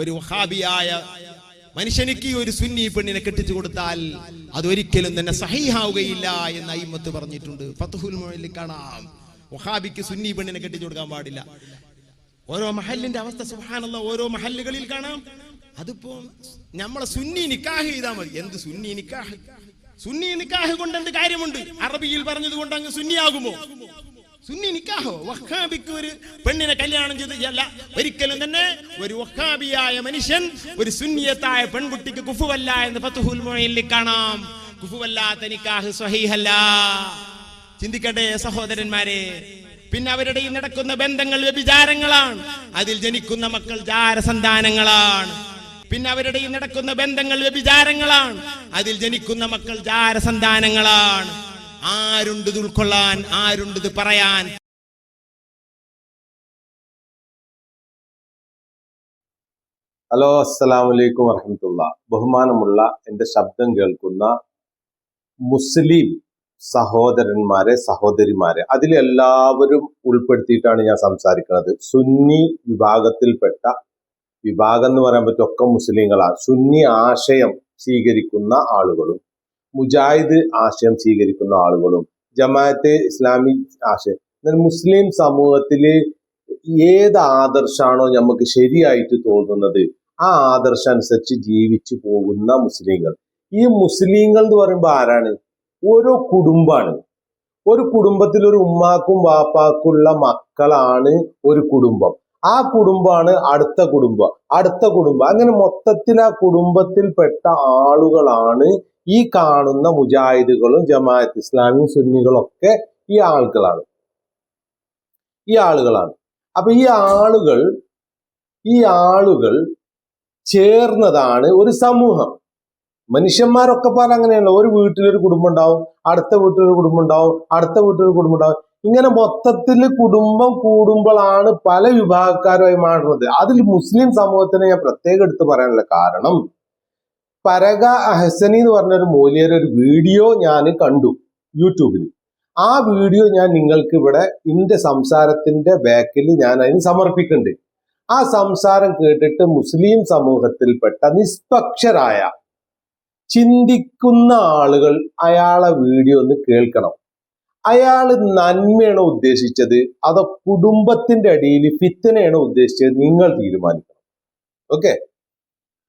ഒരു വഹാബിയായ മനുഷ്യനിക്ക് ഒരു സുന്നി പെണ്ണിനെ കെട്ടിച്ചു കൊടുത്താൽ അതൊരിക്കലും തന്നെ സഹിഹാവുകയില്ല എന്ന് അയിമത്ത് പറഞ്ഞിട്ടുണ്ട്. ഫത്തുഹുൽ മുഅല്ലിൽ കാണാം. വഹാബിക്ക് സുന്നി പെണ്ണിനെ കെട്ടിച്ചു കൊടുക്കാൻ പാടില്ല. ഓരോ മഹലിന്റെ അവസ്ഥ സുഹാനുള്ള ഓരോ മഹല്ലുകളിൽ കാണാം. അതിപ്പോ നമ്മളെ സുന്നി നിക്കാഹ് ചെയ്താൽ മതി. എന്ത് സുന്നി നിക്കാഹ്? സുന്നി നിക്കാഹ് കൊണ്ട് എന്ത് കാര്യമുണ്ട്? അറബിയിൽ പറഞ്ഞത് കൊണ്ട് അങ്ങ് സുന്നിയാകുമോ? സുന്നി നിക്കാഹോ? വഹാബിക്ക് ഒരു പെണ്ണിനെ കല്യാണം ചെയ്ത് അല്ല ഒരിക്കലും തന്നെ ഒരു വഹാബിയായ മനുഷ്യൻ ഒരു സുന്നിയത്തായ പെൺകുട്ടിക്ക് കുഫുവല്ല എന്ന് ഫത്തുഹുൽ മുഅല്ലിൽ കാണാം. കുഫുവല്ലാത്ത നിക്കാഹ് സ്വഹീഹല്ല. ചിന്തിക്കട്ടെ സഹോദരന്മാരെ? പിന്നെ അവരുടെ ഈ നടക്കുന്ന ബന്ധങ്ങൾ വ്യഭിചാരങ്ങളാണ്. അതിൽ ജനിക്കുന്ന മക്കൾ ജാരസന്താനങ്ങളാണ്. പിന്നെ അവരുടെ ഈ നടക്കുന്ന ബന്ധങ്ങൾ വ്യഭിചാരങ്ങളാണ്. അതിൽ ജനിക്കുന്ന മക്കൾ ജാരസന്താനങ്ങളാണ്. ആരുണ്ട് ഇത് ഉൾക്കൊള്ളാൻ ആരുണ്ട് ഇത് പറയാൻ? ഹലോ അസ്സലാം വലൈക്കും വറഹമത്തുള്ള. ബഹുമാനമുള്ള എന്റെ ശബ്ദം കേൾക്കുന്ന മുസ്ലിം സഹോദരന്മാരെ സഹോദരിമാരെ അതിലെല്ലാവരും ഉൾപ്പെടുത്തിയിട്ടാണ് ഞാൻ സംസാരിക്കുന്നത്. സുന്നി വിഭാഗത്തിൽപ്പെട്ട വിഭാഗം എന്ന് പറയാൻ പറ്റും ഒക്കെ മുസ്ലിങ്ങളാണ് സുന്നി ആശയം സ്വീകരിക്കുന്ന ആളുകളും മുജാഹിദ് ആശയം സ്വീകരിക്കുന്ന ആളുകളും ജമാഅത്തെ ഇസ്ലാമി ആശയം. എന്നാൽ മുസ്ലിം സമൂഹത്തിൽ ഏത് ആദർശാണോ നമുക്ക് ശരിയായിട്ട് തോന്നുന്നത് ആ ആദർശം അനുസരിച്ച് ജീവിച്ചു പോകുന്ന മുസ്ലിങ്ങൾ. ഈ മുസ്ലിങ്ങൾ എന്ന് പറയുമ്പോൾ ആരാണ്? ഓരോ കുടുംബമാണ് ഒരു കുടുംബത്തിൽ ഒരു ഉമ്മാക്കും വാപ്പാക്കുള്ള മക്കളാണ് ഒരു കുടുംബം. ആ കുടുംബമാണ് അടുത്ത കുടുംബം. അടുത്ത കുടുംബം. അങ്ങനെ മൊത്തത്തിൽ ആ കുടുംബത്തിൽപ്പെട്ട ആളുകളാണ് ഈ കാണുന്ന മുജാഹിദുകളും ജമാഅത്ത് ഇസ്ലാമിയും സുന്നികളും ഒക്കെ ഈ ആളുകളാണ്. ഈ ആളുകളാണ്. അപ്പൊ ഈ ആളുകൾ ഈ ആളുകൾ ചേർന്നതാണ് ഒരു സമൂഹം. മനുഷ്യന്മാരൊക്കെ പോലെ അങ്ങനെയല്ല. ഒരു വീട്ടിലൊരു കുടുംബം ഉണ്ടാവും അടുത്ത വീട്ടിലൊരു കുടുംബം ഉണ്ടാവും അടുത്ത വീട്ടിലൊരു കുടുംബം ഉണ്ടാവും. ഇങ്ങനെ മൊത്തത്തിൽ കുടുംബം കൂടുമ്പോഴാണ് പല വിഭാഗക്കാരുമായി മാറുന്നത്. അതിൽ മുസ്ലിം സമൂഹത്തിന് ഞാൻ പ്രത്യേകം എടുത്ത് പറയാനുള്ള കാരണം പരക അഹസനി എന്ന് പറഞ്ഞ ഒരു ഒരു വീഡിയോ ഞാൻ കണ്ടു യൂട്യൂബിൽ. ആ വീഡിയോ ഞാൻ നിങ്ങൾക്ക് ഇവിടെ ഇന്റെ സംസാരത്തിന്റെ ബാക്കിൽ ഞാൻ അതിന് സമർപ്പിക്കുന്നുണ്ട്. ആ സംസാരം കേട്ടിട്ട് മുസ്ലിം സമൂഹത്തിൽപ്പെട്ട നിഷ്പക്ഷരായ ചിന്തിക്കുന്ന ആളുകൾ അയാളെ വീഡിയോ ഒന്ന് കേൾക്കണം. അയാൾ നന്മയാണോ ഉദ്ദേശിച്ചത്? അതോ കുടുംബത്തിന്റെ അടിയിൽ ഫിത്തനെയാണോ ഉദ്ദേശിച്ചത്? നിങ്ങൾ തീരുമാനിക്കണം. ഓക്കെ?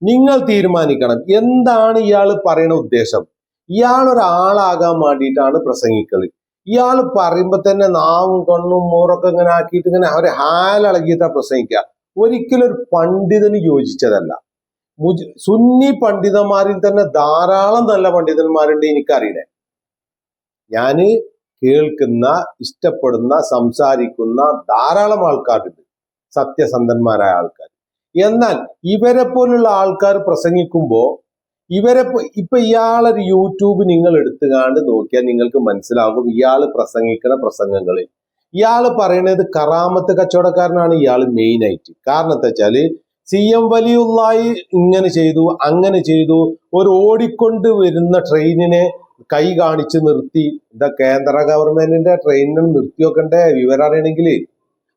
നിങ്ങൾ തീരുമാനിക്കണം. എന്താണ് ഇയാൾ പറയുന്ന ഉദ്ദേശം? ഇയാൾ ഒരാളാകാൻ വേണ്ടിയിട്ടാണ് പ്രസംഗിക്കുന്നത് ഇയാൾ പറയുമ്പോൾ തന്നെ നാവും കണ്ണും മോറൊക്കെ ഇങ്ങനെ ആക്കിയിട്ട് ഇങ്ങനെ അവരെ ഹാലളകിയിട്ടാ പ്രസംഗിക്കുക. ഒരിക്കലും ഒരു പണ്ഡിതന് യോജിച്ചതല്ല. മുജ് സുന്നി പണ്ഡിതന്മാരിൽ തന്നെ ധാരാളം നല്ല പണ്ഡിതന്മാരുണ്ട് എനിക്കറിയണേ. ഞാൻ കേൾക്കുന്ന ഇഷ്ടപ്പെടുന്ന സംസാരിക്കുന്ന ധാരാളം ആൾക്കാരുണ്ട്. സത്യസന്ധന്മാരായ ആൾക്കാർ എന്നാൽ ഇവരെ പോലുള്ള ആൾക്കാർ പ്രസംഗിക്കുമ്പോൾ ഇവരെ ഇപ്പൊ ഇയാളൊരു യൂട്യൂബ് നിങ്ങൾ എടുത്തുകാണ്ട് നോക്കിയാൽ നിങ്ങൾക്ക് മനസ്സിലാകും ഇയാൾ പ്രസംഗിക്കുന്ന പ്രസംഗങ്ങളിൽ. ഇയാൾ പറയുന്നത് കറാമത്ത് കച്ചവടക്കാരനാണ് ഇയാൾ മെയിൻ ആയിട്ട് കാരണം എന്താ വെച്ചാൽ സി എം വലിയുള്ളായി ഇങ്ങനെ ചെയ്തു അങ്ങനെ ചെയ്തു ഒരു ഓടിക്കൊണ്ട് വരുന്ന ട്രെയിനിനെ കൈ കാണിച്ച് നിർത്തി. എന്താ കേന്ദ്ര ഗവൺമെന്റിന്റെ ട്രെയിനിനെ നിർത്തി വെക്കണ്ടേ വിവരം അറിയണമെങ്കിൽ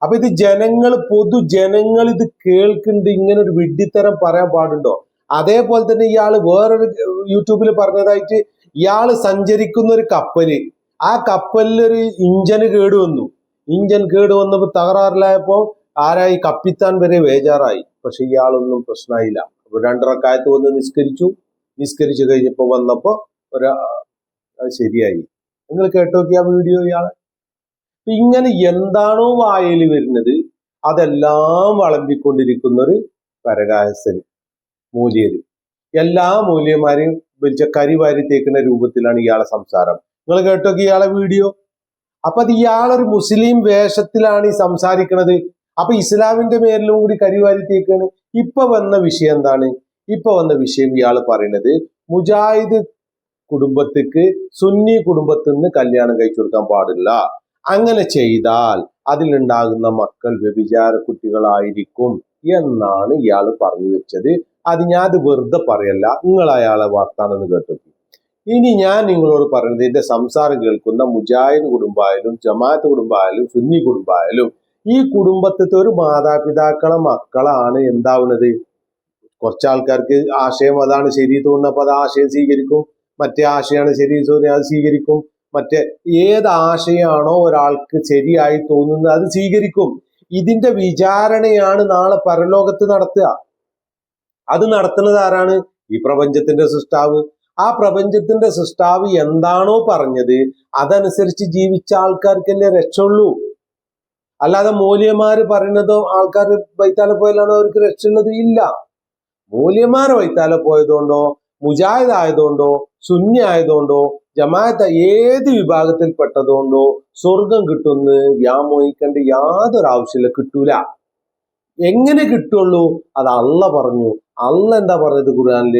അപ്പൊ ഇത് ജനങ്ങൾ പൊതുജനങ്ങൾ ഇത് കേൾക്കുന്നുണ്ട് ഇങ്ങനെ ഒരു വിഡ്ഢിത്തരം പറയാൻ പാടുണ്ടോ? അതേപോലെ തന്നെ ഇയാൾ വേറൊരു യൂട്യൂബിൽ പറഞ്ഞതായിട്ട് ഇയാൾ സഞ്ചരിക്കുന്ന ഒരു കപ്പൽ. ആ കപ്പലിലൊരു ഇഞ്ചന് കേട് വന്നു. ഇഞ്ചൻ കേട് വന്നപ്പോ തകരാറിലായപ്പോ ആരായി കപ്പിത്താൻ വരെ വേജാറായി പക്ഷെ ഇയാളൊന്നും പ്രശ്നമായില്ല. അപ്പൊ രണ്ടറക്കായത്ത് വന്ന് നിസ്കരിച്ചു. നിസ്കരിച്ചു കഴിഞ്ഞപ്പോ വന്നപ്പോ ഒരു അത് ശരിയായി. നിങ്ങൾ കേട്ടോക്കി ആ വീഡിയോ ഇയാളെ? ഇങ്ങനെ എന്താണോ വായയിൽ വരുന്നത് അതെല്ലാം വളമ്പിക്കൊണ്ടിരിക്കുന്ന ഒരു പരകാഹസന് മൂല്യര്. എല്ലാ മൂല്യന്മാരെയും വലിച്ച കരി വാരി തേക്കുന്ന രൂപത്തിലാണ് ഇയാളെ സംസാരം. നിങ്ങൾ കേട്ടോക്കി ഇയാളെ വീഡിയോ അപ്പൊ അത് ഇയാളൊരു മുസ്ലിം വേഷത്തിലാണ് ഈ സംസാരിക്കുന്നത് അപ്പൊ ഇസ്ലാമിന്റെ മേലിലും കൂടി കരിവാരി തേക്കാണ്. ഇപ്പൊ വന്ന വിഷയം എന്താണ്? ഇപ്പൊ വന്ന വിഷയം ഇയാൾ പറയുന്നത് മുജാഹിദ് കുടുംബത്തിക്ക് സുന്നി കുടുംബത്തിൽ നിന്ന് കല്യാണം കഴിച്ചു കൊടുക്കാൻ പാടില്ല. അങ്ങനെ ചെയ്താൽ അതിലുണ്ടാകുന്ന മക്കൾ വ്യഭിചാര കുട്ടികളായിരിക്കും എന്നാണ് ഇയാൾ പറഞ്ഞു വെച്ചത്. അത് ഞാൻ അത് വെറുതെ പറയല്ല. നിങ്ങൾ അയാളെ വാർത്താണെന്ന് കേട്ടു. ഇനി ഞാൻ നിങ്ങളോട് പറയുന്നത് എന്റെ സംസാരം കേൾക്കുന്ന മുജാഹിദ് കുടുംബമായാലും ജമാഅത്ത് കുടുംബമായാലും സുന്നി കുടുംബമായാലും ഈ കുടുംബത്തിലത്തെ ഒരു മാതാപിതാക്കളെ മക്കളാണ് എന്താവുന്നത്? കുറച്ച് ആൾക്കാർക്ക് ആശയം അതാണ് ശരി തോന്നുന്നപ്പോൾ അത് ആശയം സ്വീകരിക്കും. മറ്റേ ആശയമാണ് ശരി തോന്നിയാൽ അത് സ്വീകരിക്കും. മറ്റേ ഏത് ആശയമാണോ ഒരാൾക്ക് ശരിയായി തോന്നുന്നത് അത് സ്വീകരിക്കും. ഇതിന്റെ വിചാരണയാണ് നാളെ പരലോകത്ത് നടത്തുക. അത് നടത്തുന്നത് ആരാണ്? ഈ പ്രപഞ്ചത്തിന്റെ സൃഷ്ടാവ്. ആ പ്രപഞ്ചത്തിന്റെ സൃഷ്ടാവ് എന്താണോ പറഞ്ഞത് അതനുസരിച്ച് ജീവിച്ച ആൾക്കാർക്കല്ലേ രക്ഷയുള്ളൂ. അല്ലാതെ മൂല്യന്മാര് പറയുന്നതോ ആൾക്കാർ വൈത്താലെ പോയാലാണോ അവർക്ക് രക്ഷയുള്ളത്? ഇല്ല. മൂല്യന്മാർ വൈത്താലെ പോയതുകൊണ്ടോ മുജാഹിദ് ആയതുകൊണ്ടോ സുന്നി ആയതുകൊണ്ടോ ജമാഅത്ത് ഏത് വിഭാഗത്തിൽപ്പെട്ടതുകൊണ്ടോ സ്വർഗം കിട്ടുമെന്ന് വ്യാമോഹിക്കേണ്ട യാതൊരു ആവശ്യമില്ല കിട്ടൂല. എങ്ങനെ കിട്ടുള്ളൂ? അത് അല്ല പറഞ്ഞു. അല്ല എന്താ പറഞ്ഞത് ഖുർആനിൽ?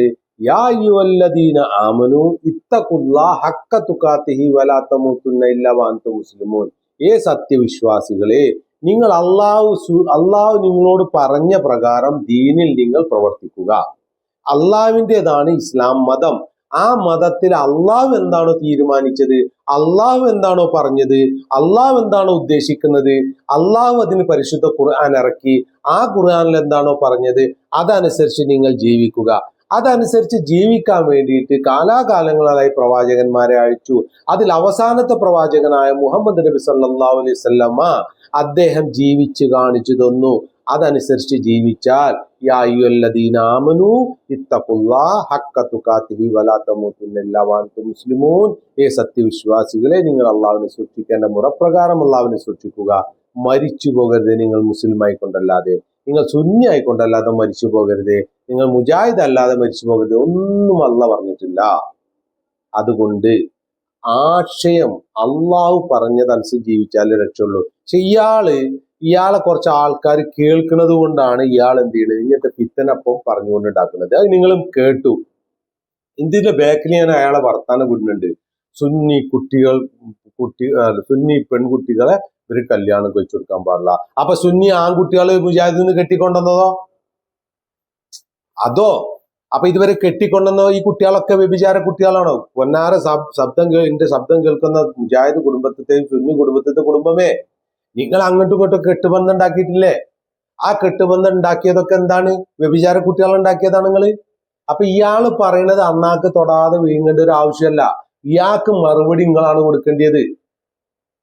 യാ അയ്യുവല്ലദീന ആമനു ഇത്തഖുല്ല ഹക്ക തുക്കാത്തിഹി വലാ തമൂത്തുന്ന ഇല്ല വാന്തു മുസ്ലിമൂൻ. ഏ സത്യവിശ്വാസികളെ നിങ്ങൾ അള്ളാഹു അള്ളാഹു നിങ്ങളോട് പറഞ്ഞ പ്രകാരം ദീനിൽ നിങ്ങൾ പ്രവർത്തിക്കുക. അള്ളാഹുവിന്റെതാണ് ഇസ്ലാം മതം. ആ മതത്തിൽ അള്ളാഹ് എന്താണോ തീരുമാനിച്ചത്? അള്ളാഹ് എന്താണോ പറഞ്ഞത്? അള്ളാഹ് എന്താണോ ഉദ്ദേശിക്കുന്നത്? അള്ളാഹു അതിന് പരിശുദ്ധ ഖുർആൻ ഇറക്കി. ആ ഖുർആനിൽ എന്താണോ പറഞ്ഞത്? അതനുസരിച്ച് നിങ്ങൾ ജീവിക്കുക. അതനുസരിച്ച് ജീവിക്കാൻ വേണ്ടിയിട്ട് കാലാകാലങ്ങളായി പ്രവാചകന്മാരെ അയച്ചു അതിൽ അവസാനത്തെ പ്രവാചകനായ മുഹമ്മദ് നബി സല്ലാ അലൈഹി വസല്ലമ അദ്ദേഹം ജീവിച്ച് കാണിച്ചു തന്നു. അതനുസരിച്ച് ജീവിച്ചാൽ യാ അയ്യുഹല്ലദീന ആമനു ഇത്തഖുല്ലാ ഹക്ക തുഖാത്തിഹി വലാ തമൂതുന്ന ഇല്ലാ വഅൻതും മുസ്ലിമൂൻ. ഏ സത്യവിശ്വാസികളെ നിങ്ങൾ അള്ളാവിനെ സൂക്ഷിക്കേണ്ട മുറപ്രകാരം അള്ളാവിനെ സൂക്ഷിക്കുക. മരിച്ചു പോകരുത് നിങ്ങൾ മുസ്ലിം ആയിക്കൊണ്ടല്ലാതെ നിങ്ങൾ സുന്നി ആയിക്കൊണ്ടല്ലാതെ മരിച്ചു പോകരുത്. നിങ്ങൾ മുജാഹിദ് അല്ലാതെ മരിച്ചു പോകരുത് ഒന്നും അല്ല പറഞ്ഞിട്ടില്ല. അതുകൊണ്ട് ആശയം അള്ളാഹു പറഞ്ഞതനുസരിച്ച് ജീവിച്ചാലേ രക്ഷയുള്ളൂ. പക്ഷെ ഇയാൾ ഇയാളെ കുറച്ച് ആൾക്കാർ കേൾക്കുന്നത് കൊണ്ടാണ് ഇയാൾ എന്ത് ചെയ്യുന്നത് ഇങ്ങനത്തെ പിത്തനപ്പം പറഞ്ഞുകൊണ്ടുണ്ടാക്കുന്നത്. അത് നിങ്ങളും കേട്ടു. ഇതിന്റെ ബാക്കിൽ ഞാൻ അയാളെ വർത്താനം വിടുന്നുണ്ട്. സുന്നി കുട്ടികൾ കുട്ടി സുന്നി പെൺകുട്ടികളെ ഇവർ കല്യാണം കഴിച്ചു കൊടുക്കാൻ പാടില്ല. അപ്പൊ സുന്നി ആൺകുട്ടികളെ മുജാഹിദിൽ നിന്ന് കെട്ടിക്കൊണ്ടുവന്നതോ? അതോ? അപ്പൊ ഇതുവരെ കെട്ടിക്കൊണ്ടുവന്ന ഈ കുട്ടികളൊക്കെ വ്യഭിചാര കുട്ടികളാണോ? പൊന്നാര ശബ്ദം എന്റെ ശബ്ദം കേൾക്കുന്ന മുജാഹിദ് കുടുംബത്തെയും സുന്നി കുടുംബത്തെ കുടുംബമേ. നിങ്ങൾ അങ്ങോട്ടും ഇങ്ങോട്ടും കെട്ടുബന്ധം ഉണ്ടാക്കിയിട്ടില്ലേ? ആ കെട്ടുബന്ധം ഉണ്ടാക്കിയതൊക്കെ എന്താണ്? വ്യഭിചാര കുട്ടികൾ ഉണ്ടാക്കിയതാണ് നിങ്ങൾ. അപ്പൊ ഇയാൾ പറയണത് അന്നാക്ക് തൊടാതെ വീങ്ങേണ്ട ഒരു ആവശ്യമല്ല. ഇയാൾക്ക് മറുപടി നിങ്ങളാണ് കൊടുക്കേണ്ടത്.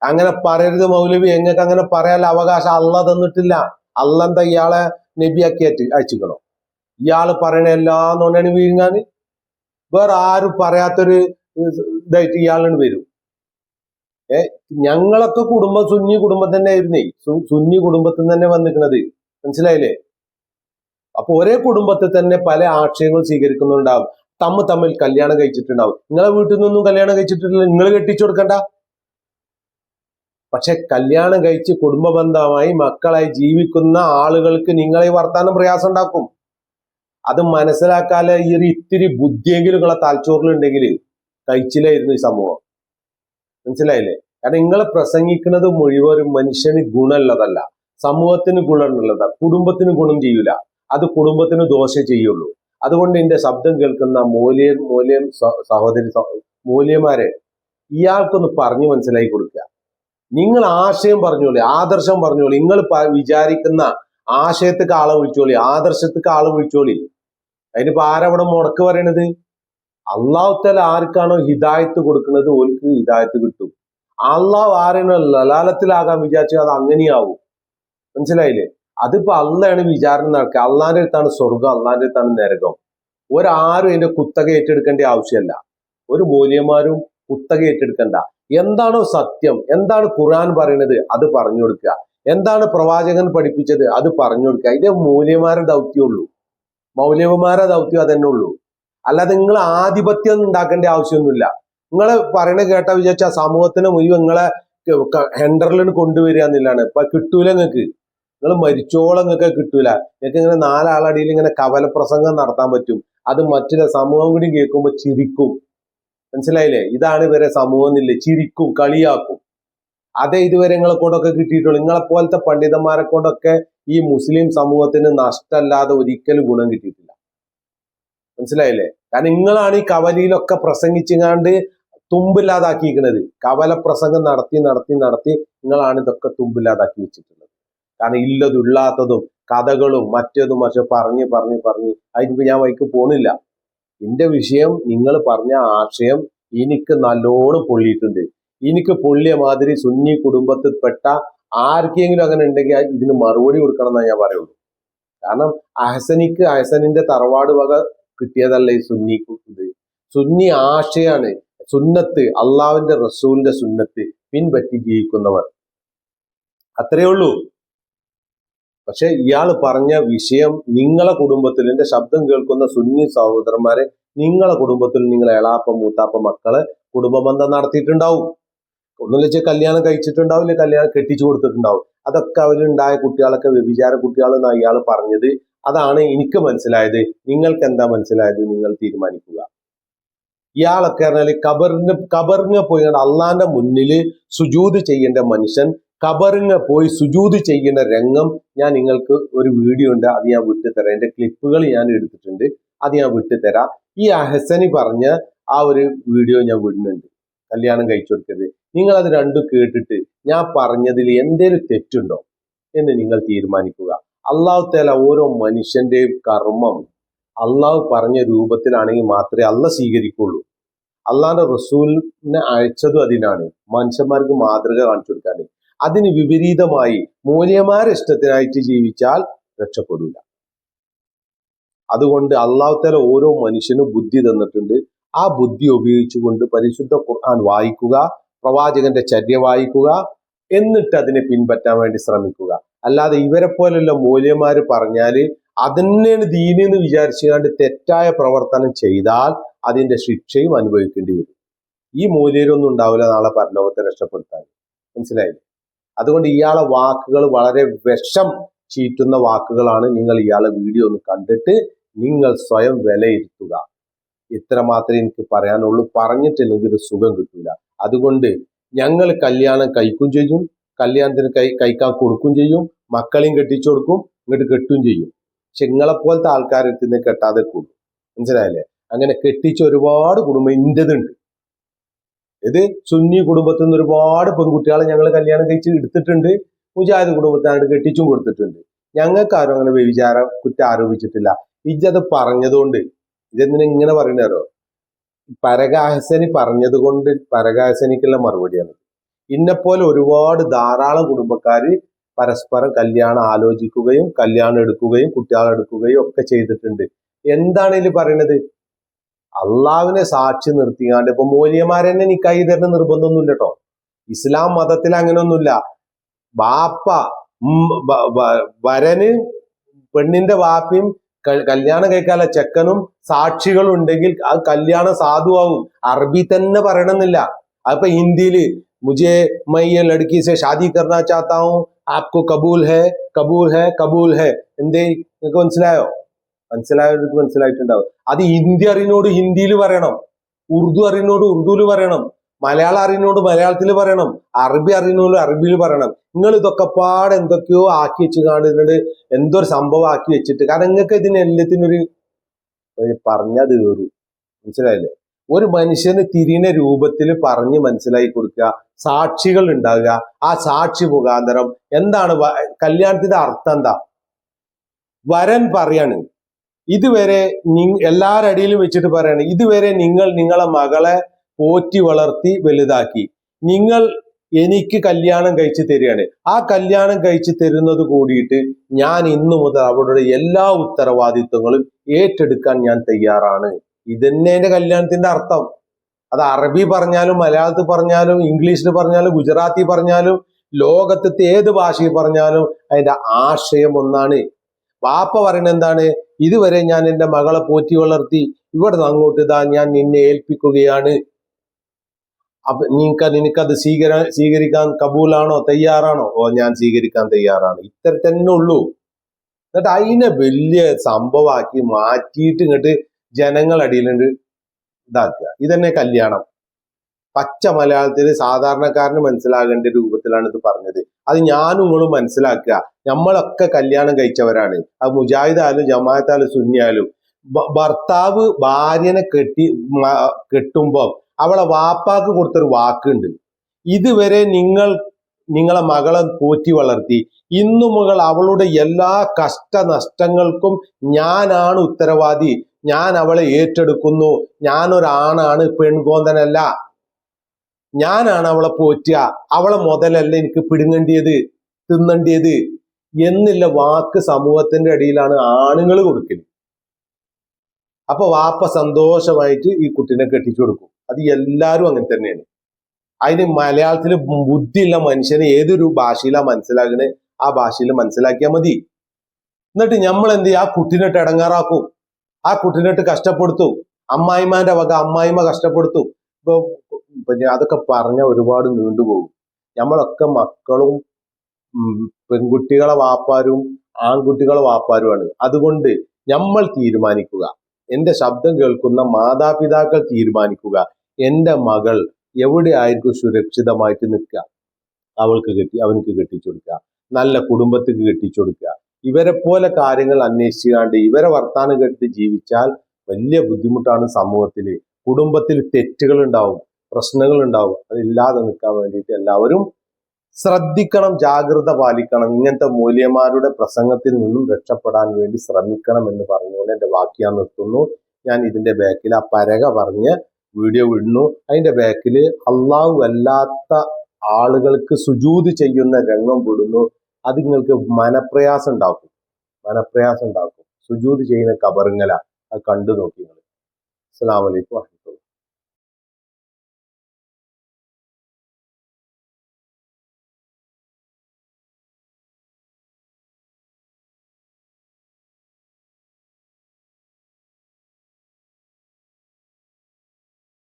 അങ്ങനെ പറയരുത് മൗലവി. എങ്ങൾക്ക് അങ്ങനെ പറയാൻ അവകാശം അല്ല തന്നിട്ടില്ല. അല്ല എന്താ ഇയാളെ നബിയാക്കി അയച്ചിക്കണോ ഇയാൾ പറയണ എല്ലാം നോണ്ടാണ് വീങ്ങാന് വേറെ ആരും പറയാത്തൊരു ഇതായിട്ട് ഇയാളാണ് വരും. ഞങ്ങളൊക്കെ കുടുംബം സുന്നി കുടുംബം തന്നെ ആയിരുന്നേ സുന്നി കുടുംബത്തിൽ തന്നെ വന്നിക്കണത്. മനസ്സിലായില്ലേ? അപ്പൊ ഒരേ കുടുംബത്തിൽ തന്നെ പല ആശയങ്ങൾ സ്വീകരിക്കുന്നുണ്ടാവും. തമ്മ് തമ്മിൽ കല്യാണം കഴിച്ചിട്ടുണ്ടാവും. നിങ്ങളെ വീട്ടിൽ നിന്നൊന്നും കല്യാണം കഴിച്ചിട്ടില്ല. നിങ്ങൾ കെട്ടിച്ചു കൊടുക്കണ്ട. പക്ഷെ കല്യാണം കഴിച്ച് കുടുംബബന്ധമായി മക്കളായി ജീവിക്കുന്ന ആളുകൾക്ക് നിങ്ങളെ വർത്താനം പ്രയാസം ഉണ്ടാക്കും അത് മനസ്സിലാക്കാതെ ഈ ഒരു ഇത്തിരി ബുദ്ധിയെങ്കിലും നിങ്ങളെ തലച്ചോറിലുണ്ടെങ്കിൽ കഴിച്ചില്ലായിരുന്നു ഈ സമൂഹം. മനസ്സിലായില്ലേ? കാരണം നിങ്ങൾ പ്രസംഗിക്കുന്നത് മുഴുവൻ ഒരു മനുഷ്യന് ഗുണമുള്ളതല്ല. സമൂഹത്തിന് ഗുണമുള്ളതാ. കുടുംബത്തിന് ഗുണം ചെയ്യൂല. അത് കുടുംബത്തിന് ദോഷം ചെയ്യുള്ളൂ. അതുകൊണ്ട് എന്റെ ശബ്ദം കേൾക്കുന്ന മൂല്യ മൂല്യം സഹോദരി സഹ- മൂല്യമാരെ ഇയാൾക്കൊന്ന് പറഞ്ഞു മനസ്സിലാക്കി കൊടുക്കുക. നിങ്ങൾ ആശയം പറഞ്ഞോളി ആദർശം പറഞ്ഞോളി. നിങ്ങൾ വിചാരിക്കുന്ന ആശയത്തേക്ക് ആളെ വിളിച്ചോളി ആദർശത്തേക്ക് ആളെ വിളിച്ചോളി. അതിനിപ്പോ ആരവിടെ മുടക്ക് പറയണത്? അള്ളാഹുത്തല ആർക്കാണോ ഹിദായത്ത് കൊടുക്കുന്നത് ഓൽക്ക് ഹിദായത്ത് കിട്ടും. അള്ളാഹു ആരാണോ ലലാലത്തിലാകാൻ വിചാരിച്ചു അത് അങ്ങനെയാവും. മനസ്സിലായില്ലേ? അതിപ്പോ അള്ളയാണ് വിചാരണ നടക്കുക. അള്ളാന്റെ അടുത്താണ് സ്വർഗം അള്ളാന്റെ അടുത്താണ് നരകം. ഒരാരും അതിന്റെ കുത്തക ഏറ്റെടുക്കേണ്ട ആവശ്യമല്ല. ഒരു മൂല്യന്മാരും കുത്തക ഏറ്റെടുക്കണ്ട. എന്താണോ സത്യം? എന്താണ് ഖുർആൻ പറയുന്നത്? അത് പറഞ്ഞു കൊടുക്കുക. എന്താണ് പ്രവാചകൻ പഠിപ്പിച്ചത്? അത് പറഞ്ഞു കൊടുക്കുക. ഇതേ മൂല്യന്മാരുടെ ദൗത്യമുള്ളൂ മൗല്യവന്മാരുടെ ദൗത്യം അതന്നെ ഉള്ളൂ. അല്ലാതെ നിങ്ങൾ ആധിപത്യം ഉണ്ടാക്കേണ്ട ആവശ്യമൊന്നുമില്ല. നിങ്ങൾ പറയണ കേട്ട വിചാരിച്ച സമൂഹത്തിന് മുഴുവൻ നിങ്ങളെ ഹെൻഡറിൽ കൊണ്ടുവരിക എന്നുള്ളതാണ്. ഇപ്പൊ കിട്ടൂല നിങ്ങൾക്ക് നിങ്ങൾ മരിച്ചോളം നിങ്ങൾക്ക് കിട്ടൂല. നിങ്ങൾക്ക് ഇങ്ങനെ നാലാളടിയിൽ ഇങ്ങനെ കവല പ്രസംഗം നടത്താൻ പറ്റും. അത് മറ്റൊരു സമൂഹം കൂടി കേൾക്കുമ്പോൾ ചിരിക്കും. മനസ്സിലായില്ലേ? ഇതാണ് ഇവരെ സമൂഹം എന്നില്ലേ? ചിരിക്കും കളിയാക്കും. അതേ ഇതുവരെ നിങ്ങളെ കൊണ്ടൊക്കെ കിട്ടിയിട്ടുള്ളൂ. നിങ്ങളെ പോലത്തെ പണ്ഡിതന്മാരെ കൊണ്ടൊക്കെ ഈ മുസ്ലിം സമൂഹത്തിന് നഷ്ടമല്ലാതെ ഒരിക്കലും ഗുണം കിട്ടിയിട്ടില്ല. മനസ്സിലായില്ലേ? കാരണം നിങ്ങളാണ് ഈ കവലയിലൊക്കെ പ്രസംഗിച്ചുങ്ങാണ്ട് തുമ്പില്ലാതാക്കിയിരിക്കുന്നത്. കവല പ്രസംഗം നടത്തി നടത്തി നടത്തി നിങ്ങളാണ് ഇതൊക്കെ തുമ്പില്ലാതാക്കി വെച്ചിട്ടുള്ളത്. കാരണം ഇല്ലതും കഥകളും മറ്റേതും മറിച്ച് പറഞ്ഞ് പറഞ്ഞ് പറഞ്ഞ് അതിനിപ്പോ ഞാൻ വൈക്ക് പോണില്ല. എന്റെ വിഷയം നിങ്ങൾ പറഞ്ഞ ആശയം എനിക്ക് നല്ലോണം പൊള്ളിയിട്ടുണ്ട്. എനിക്ക് പൊള്ളിയ മാതിരി സുന്നി കുടുംബത്തിൽപ്പെട്ട ആർക്കെങ്കിലും അങ്ങനെ ഉണ്ടെങ്കിൽ ഇതിന് മറുപടി കൊടുക്കണം എന്നാ ഞാൻ പറയുള്ളൂ. കാരണം അഹസനിക്ക് അഹസനിന്റെ തറവാട് വക കിട്ടിയതല്ല ഈ സുന്നി ഇത് സുന്നി ആശയാണ്. സുന്നത്ത് അള്ളാവിന്റെ റസൂലിന്റെ സുന്നത്ത് പിൻപറ്റി ജീവിക്കുന്നവർ അത്രയേ ഉള്ളൂ. പക്ഷെ ഇയാൾ പറഞ്ഞ വിഷയം നിങ്ങളെ കുടുംബത്തിൽ എന്റെ ശബ്ദം കേൾക്കുന്ന സുന്നി സഹോദരന്മാരെ നിങ്ങളെ കുടുംബത്തിൽ നിങ്ങൾ എളാപ്പ മൂത്താപ്പ മക്കൾ കുടുംബബന്ധം നടത്തിയിട്ടുണ്ടാവും. ഒന്നും വെച്ചാൽ കല്യാണം കഴിച്ചിട്ടുണ്ടാവില്ല കല്യാണം കെട്ടിച്ചു കൊടുത്തിട്ടുണ്ടാവും. അതൊക്കെ അവരുണ്ടായ കുട്ടികളൊക്കെ വ്യഭിചാര കുട്ടികളെന്നാണ് ഇയാൾ പറഞ്ഞത്. അതാണ് എനിക്ക് മനസ്സിലായത്. നിങ്ങൾക്ക് എന്താ മനസ്സിലായത്? നിങ്ങൾ തീരുമാനിക്കുക. ഇയാളൊക്കെ പറഞ്ഞാൽ കബറിന് കബറിന് പോയി അള്ളാന്റെ മുന്നിൽ സുജൂത് ചെയ്യേണ്ട മനുഷ്യൻ കബറിന് പോയി സുജൂത് ചെയ്യുന്ന രംഗം ഞാൻ നിങ്ങൾക്ക് ഒരു വീഡിയോ ഉണ്ട് അത് ഞാൻ വിട്ടുതരാം. എന്റെ ക്ലിപ്പുകൾ ഞാൻ എടുത്തിട്ടുണ്ട് അത് ഞാൻ വിട്ടുതരാം. ഈ അഹസനി പറഞ്ഞ ആ ഒരു വീഡിയോ ഞാൻ വിടുന്നുണ്ട്. കല്യാണം കഴിച്ചു കൊടുക്കരുത്. നിങ്ങൾ അത് രണ്ടും കേട്ടിട്ട് ഞാൻ പറഞ്ഞതിൽ എന്തേലും തെറ്റുണ്ടോ എന്ന് നിങ്ങൾ തീരുമാനിക്കുക. അള്ളാഹു തേല ഓരോ മനുഷ്യന്റെയും കർമ്മം അള്ളാഹു പറഞ്ഞ രൂപത്തിലാണെങ്കിൽ മാത്രമേ അല്ല സ്വീകരിക്കുള്ളൂ. അള്ളാന്റെ റസൂലിനെ അയച്ചതും അതിനാണ്. മനുഷ്യന്മാർക്ക് മാതൃക കാണിച്ചു കൊടുക്കാൻ അതിന് വിപരീതമായി മൂല്യമാരെ ഇഷ്ടത്തിനായിട്ട് ജീവിച്ചാൽ രക്ഷപ്പെടില്ല അതുകൊണ്ട് അള്ളാഹുത്തല ഓരോ മനുഷ്യനും ബുദ്ധി തന്നിട്ടുണ്ട്. ആ ബുദ്ധി ഉപയോഗിച്ചുകൊണ്ട് പരിശുദ്ധ ഖുർആൻ വായിക്കുക പ്രവാചകന്റെ ചര്യ വായിക്കുക എന്നിട്ട് അതിനെ പിൻപറ്റാൻ വേണ്ടി ശ്രമിക്കുക. അല്ലാതെ ഇവരെ പോലുള്ള മൂല്യന്മാർ പറഞ്ഞാൽ അതന്നെയാണ് ദീനെന്ന് വിചാരിച്ചുകൊണ്ട് തെറ്റായ പ്രവർത്തനം ചെയ്താൽ അതിന്റെ ശിക്ഷയും അനുഭവിക്കേണ്ടി വരും. ഈ മൂല്യരൊന്നും ഉണ്ടാവില്ല നാളെ പരലോകത്തെ രക്ഷപ്പെടുത്താൻ. മനസ്സിലായില്ലേ? അതുകൊണ്ട് ഇയാളെ വാക്കുകൾ വളരെ വിഷം ചീറ്റുന്ന വാക്കുകളാണ് നിങ്ങൾ ഇയാളെ വീഡിയോ ഒന്ന് കണ്ടിട്ട് നിങ്ങൾ സ്വയം വിലയിരുത്തുക. ഇത്ര മാത്രമേ എനിക്ക് പറയാനുള്ളൂ. പറഞ്ഞിട്ടില്ലെങ്കിൽ ഒരു സുഖം കിട്ടില്ല അതുകൊണ്ട് ഞങ്ങൾ കല്യാണം കഴിക്കും ചെയ്യും. കല്യാണത്തിന് കൈ കഴിക്കാൻ കൊടുക്കും ചെയ്യും. മക്കളെയും കെട്ടിച്ചു കൊടുക്കും ഇങ്ങോട്ട് കെട്ടും ചെയ്യും. പക്ഷെ നിങ്ങളെപ്പോലത്തെ ആൾക്കാരെ നിന്ന് കെട്ടാതെ കൂടും മനസ്സിലായില്ലേ? അങ്ങനെ കെട്ടിച്ച ഒരുപാട് കുടുംബം ഇന്റെതുണ്ട് ഇത് സുന്നി കുടുംബത്തിൽ നിന്ന് ഒരുപാട് പെൺകുട്ടികളെ ഞങ്ങൾ കല്യാണം കഴിച്ച് എടുത്തിട്ടുണ്ട്. മുജാഹിദ് കുടുംബത്തിനായിട്ട് കെട്ടിച്ചും കൊടുത്തിട്ടുണ്ട്. ഞങ്ങൾക്ക് ആരും അങ്ങനെ വ്യഭിചാര കുറ്റം ആരോപിച്ചിട്ടില്ല. ഇജ്ജത് പറഞ്ഞതുകൊണ്ട് ഇതെന്തിനെ ഇങ്ങനെ പറയണോ പരകാഹസനി പറഞ്ഞത് കൊണ്ട് പരകാഹസനിക്കുള്ള മറുപടിയാണ്. ഇന്നെപ്പോലെ ഒരുപാട് ധാരാളം കുടുംബക്കാർ പരസ്പരം കല്യാണം ആലോചിക്കുകയും കല്യാണം എടുക്കുകയും കുട്ടികളെ എടുക്കുകയും ഒക്കെ ചെയ്തിട്ടുണ്ട്. എന്താണ് ഇതിൽ പറയണത്? അള്ളാവിനെ സാക്ഷി നിർത്തിയാണ്ട് ഇപ്പൊ മൂല്യമാരെന്നെ നിക്കായി തരുന്ന നിർബന്ധമൊന്നുമില്ല കേട്ടോ ഇസ്ലാം മതത്തിൽ അങ്ങനെയൊന്നുമില്ല. ബാപ്പ വരന് പെണ്ണിന്റെ വാപ്പയും കല്യാണം കഴിക്കാല ചെക്കനും സാക്ഷികളുണ്ടെങ്കിൽ ആ കല്യാണം സാധുവാകും. അറബി തന്നെ പറയണമെന്നില്ല അതിപ്പോ ഹിന്ദിയിൽ मुझे मैं ये लड़की से शादी करना चाहता हूँ। आपको कबूल है? कबूल है? കബൂൽ ഹെ എന്തേ നിങ്ങൾക്ക് മനസ്സിലായോ? മനസ്സിലായവർക്ക് മനസ്സിലായിട്ടുണ്ടാവും. അത് ഹിന്ദി അറിയുന്നോട് ഹിന്ദിയിൽ പറയണം. ഉറുദു അറിയുന്നോട് ഉറുദുവിൽ പറയണം. മലയാളം അറിയുന്നോട് മലയാളത്തിൽ പറയണം. അറബി അറിയുന്നോട് അറബിയിൽ പറയണം. നിങ്ങൾ ഇതൊക്കെ പാടെ എന്തൊക്കെയോ ആക്കി വെച്ച് കാണുന്നുണ്ട് എന്തോ ഒരു സംഭവം ആക്കി വെച്ചിട്ട് കാരണം നിങ്ങൾക്ക് ഇതിന് എല്ലാത്തിനൊരു പറഞ്ഞാൽ തീറു മനസ്സിലായില്ലേ? ഒരു മനുഷ്യന് തിരിയുന്ന രൂപത്തിൽ പറഞ്ഞ് മനസ്സിലാക്കി കൊടുക്കുക. സാക്ഷികൾ ഉണ്ടാകുക ആ സാക്ഷി മുഖാന്തരം എന്താണ് കല്യാണത്തിന്റെ അർത്ഥം എന്താ? വരൻ പറയാണ്. ഇതുവരെ നി- എല്ലാവരുടെ അടിയിലും വെച്ചിട്ട് പറയാണ്. ഇതുവരെ നിങ്ങൾ നിങ്ങളെ മകളെ പോറ്റി വളർത്തി വലുതാക്കി. നിങ്ങൾ എനിക്ക് കല്യാണം കഴിച്ചു തരികയാണ്. ആ കല്യാണം കഴിച്ചു തരുന്നത് കൂടിയിട്ട് ഞാൻ ഇന്നു മുതൽ അവരുടെ എല്ലാ ഉത്തരവാദിത്വങ്ങളും ഏറ്റെടുക്കാൻ ഞാൻ തയ്യാറാണ്. ഇതന്നെ എന്റെ കല്യാണത്തിന്റെ അർത്ഥം. അത് അറബി പറഞ്ഞാലും മലയാളത്തിൽ പറഞ്ഞാലും ഇംഗ്ലീഷിൽ പറഞ്ഞാലും ഗുജറാത്തി പറഞ്ഞാലും ലോകത്തെ ഏത് ഭാഷയിൽ പറഞ്ഞാലും അതിന്റെ ആശയം ഒന്നാണ്. വാപ്പ പറയുന്നത് എന്താണ്? ഇതുവരെ ഞാൻ എന്റെ മകളെ പോറ്റി വളർത്തി ഇവിടെ നിന്ന് അങ്ങോട്ട് ഇതാ ഞാൻ നിന്നെ ഏൽപ്പിക്കുകയാണ്. അപ്പൊ നിനക്ക് നിനക്കത് സ്വീകര സ്വീകരിക്കാൻ കബൂലാണോ തയ്യാറാണോ? ഓ ഞാൻ സ്വീകരിക്കാൻ തയ്യാറാണ്. ഇത്ര തന്നെ ഉള്ളൂ. എന്നിട്ട് അതിനെ വലിയ സംഭവമാക്കി മാറ്റിയിട്ട് ഇങ്ങോട്ട് ജനങ്ങളടിയിലുണ്ട്. ഇതാക്കുക. ഇതന്നെ കല്യാണം. പച്ച മലയാളത്തിൽ സാധാരണക്കാരന് മനസ്സിലാകേണ്ട രൂപത്തിലാണ് ഇത് പറഞ്ഞത്. അത് ഞാനും നിങ്ങളും മനസ്സിലാക്കുക. നമ്മളൊക്കെ കല്യാണം കഴിച്ചവരാണ്. അത് മുജാഹിദാലും ജമാഅത്തായാലും സുന്നിയാലും ഭർത്താവ് ഭാര്യനെ കെട്ടി കെട്ടുമ്പോൾ കെട്ടുമ്പോ അവളെ വാപ്പാക്ക് കൊടുത്തൊരു വാക്കുണ്ട്. ഇതുവരെ നിങ്ങൾ നിങ്ങളെ മകളെ പോറ്റി വളർത്തി. ഇന്നു മകൾ അവളുടെ എല്ലാ കഷ്ടനഷ്ടങ്ങൾക്കും ഞാനാണ് ഉത്തരവാദി. ഞാൻ അവളെ ഏറ്റെടുക്കുന്നു. ഞാനൊരാണാണ് പെൺകോന്തനല്ല ഞാനാണ് അവളെ പോറ്റുക അവളെ മുതലല്ല എനിക്ക് പിടുങ്ങേണ്ടിയത് തിന്നേണ്ടിയത് എന്നില്ല വാക്ക് സമൂഹത്തിന്റെ അടിയിലാണ് ആണുങ്ങൾ കൊടുക്കുന്നത് അപ്പൊ വാപ്പ സന്തോഷമായിട്ട് ഈ കുട്ടീനെ കെട്ടിച്ചു കൊടുക്കും. അത് എല്ലാവരും അങ്ങനെ തന്നെയാണ്. അതിന് മലയാളത്തിൽ ബുദ്ധിയുള്ള മനുഷ്യനെ ഏതൊരു ഭാഷയിലാ മനസ്സിലാക്കണേ ആ ഭാഷയിൽ മനസ്സിലാക്കിയാൽ മതി. എന്നിട്ട് നമ്മൾ എന്ത് ചെയ്യും? ആ കുട്ടീനെട്ട് ഇടങ്ങാറാക്കും. ആ കുട്ടിനോട്ട് കഷ്ടപ്പെടുത്തു. അമ്മായിമാന്റെ വക അമ്മായിമ്മ കഷ്ടപ്പെടുത്തു. ഇപ്പൊ അതൊക്കെ പറഞ്ഞ ഒരുപാട് നീണ്ടുപോകും. നമ്മളൊക്കെ മക്കളും പെൺകുട്ടികളെ വാപ്പാരും ആൺകുട്ടികളെ വാപ്പാരുമാണ്. അതുകൊണ്ട് നമ്മൾ തീരുമാനിക്കുക. എന്റെ ശബ്ദം കേൾക്കുന്ന മാതാപിതാക്കൾ തീരുമാനിക്കുക. എന്റെ മകൾ എവിടെ ആയിരിക്കും സുരക്ഷിതമായിട്ട് നിൽക്കുക? അവൾക്ക് കെട്ടി അവനക്ക് കെട്ടിച്ചു കൊടുക്കുക. നല്ല കുടുംബത്തിക്ക് കെട്ടിച്ചു കൊടുക്കുക. ഇവരെ പോലെ കാര്യങ്ങൾ അന്വേഷിക്കാണ്ട് ഇവരെ വർത്താനം കേട്ട് ജീവിച്ചാൽ വലിയ ബുദ്ധിമുട്ടാണ് സമൂഹത്തിൽ കുടുംബത്തിൽ തെറ്റുകൾ ഉണ്ടാവും പ്രശ്നങ്ങൾ ഉണ്ടാവും അതില്ലാതെ നിൽക്കാൻ വേണ്ടിയിട്ട് എല്ലാവരും ശ്രദ്ധിക്കണം ജാഗ്രത പാലിക്കണം. ഇങ്ങനത്തെ മൂല്യമാരുടെ പ്രസംഗത്തിൽ നിന്നും രക്ഷപ്പെടാൻ വേണ്ടി ശ്രമിക്കണം എന്ന് പറഞ്ഞുകൊണ്ട് എന്റെ വാക്ക് ഞാൻ നിർത്തുന്നു. ഞാൻ ഇതിന്റെ ബാക്കിൽ ആ പരക പറഞ്ഞ് വീഡിയോ വിടുന്നു അതിന്റെ ബാക്കിൽ അള്ളാഹു അല്ലാത്ത ആളുകൾക്ക് സുജൂത് ചെയ്യുന്ന രംഗം വിടുന്നു അത് നിങ്ങൾക്ക് മനപ്രയാസം ഉണ്ടാക്കും. മനപ്രയാസം ഉണ്ടാക്കും. സുജൂത് ചെയ്യുന്ന കബറിങ്ങല അത് കണ്ടു നോക്കി നിങ്ങൾ അലൈക്കും വറഹ്മത്തുള്ളാഹി